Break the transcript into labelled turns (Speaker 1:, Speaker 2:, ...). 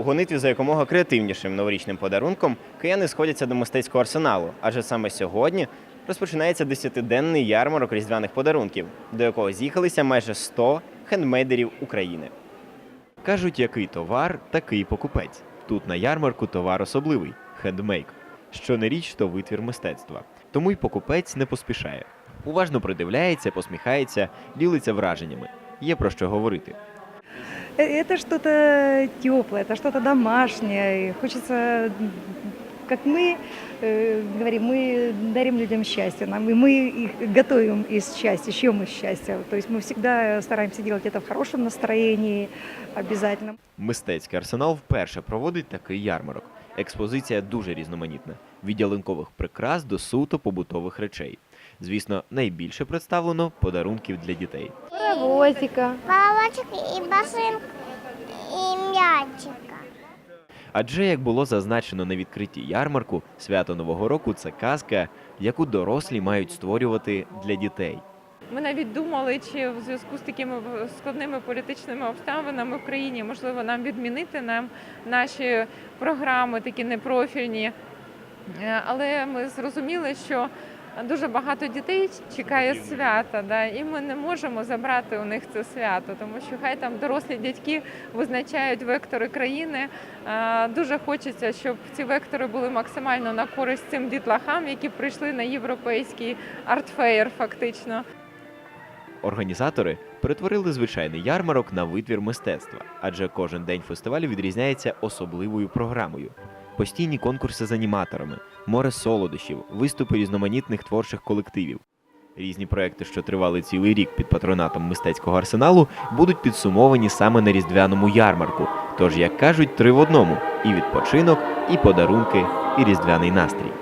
Speaker 1: У гонитві за якомога креативнішим новорічним подарунком кияни сходяться до мистецького арсеналу, адже саме сьогодні розпочинається 10-денний ярмарок різдвяних подарунків, до якого з'їхалися майже 100 хендмейдерів України. Кажуть, який товар, такий покупець. Тут на ярмарку товар особливий хендмейк. Що не річ, то витвір мистецтва. Тому й покупець не поспішає. Уважно придивляється, посміхається, ділиться враженнями. Є про що говорити
Speaker 2: Э, Это что-то теплое, это что-то домашнее. И Хочется, м, как мы э, говорим, мы дарим людям счастье, нам, и мы их готовим из счастья, шьем из счастья. То есть мы всегда стараемся делать это в хорошем настроении обязательно.
Speaker 1: Мистецький арсенал вперше проводить такий ярмарок. Експозиція дуже різноманітна: від ялинкових прикрас до суто побутових речей. Звісно, найбільше представлено подарунків для дітей.
Speaker 3: Паровозика.
Speaker 4: Балочок і басин, і м'ячика.
Speaker 1: Адже, як було зазначено на відкритті ярмарку, свято Нового року це казка, яку дорослі мають створювати для дітей.
Speaker 5: Ми навіть думали, чи в зв'язку з такими складними політичними обставинами в країні можливо нам відмінити нам наші програми, такі непрофільні. Е, Але ми зрозуміли, що дуже багато дітей чекає свята, да, і ми не можемо забрати у них це свято, тому що хай там дорослі дядьки визначають вектори країни. Дуже хочеться, щоб ці вектори були максимально на користь цим дітлахам, які прийшли на європейський артфеєр, фактично.
Speaker 1: Організатори перетворили звичайний ярмарок на витвір мистецтва, адже кожен день фестивалю відрізняється особливою програмою. Постійні конкурси з аніматорами, море солодощів, виступи різноманітних творчих колективів. Різні проекти, що тривали цілий рік під патронатом мистецького арсеналу, будуть підсумовані саме на різдвяному ярмарку. Тож, як кажуть, три в одному: і відпочинок, і подарунки, і різдвяний настрій.